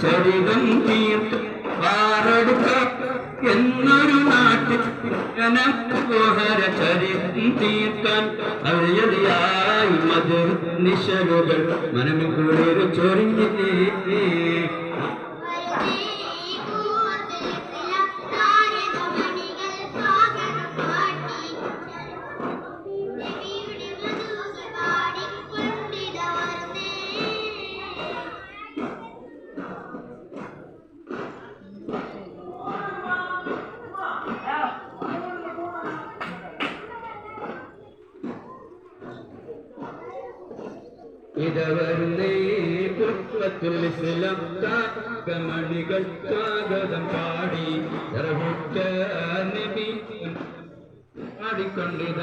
ചരിതം തീർത്ത് എന്നൊരു നാട്ടിൽ ജനപോഹര ചരിതം തീർക്കാൻ നിശലുകൾ മനമിൽ കുളിർ ഇതവരുന്നേ പുഷ്പത്തിൽ ഇസ്ലാം കാകമണികൾ സ്വാഗതം പാടി സർവുറ്റ നബി പാടിക്കൊണ്ടിത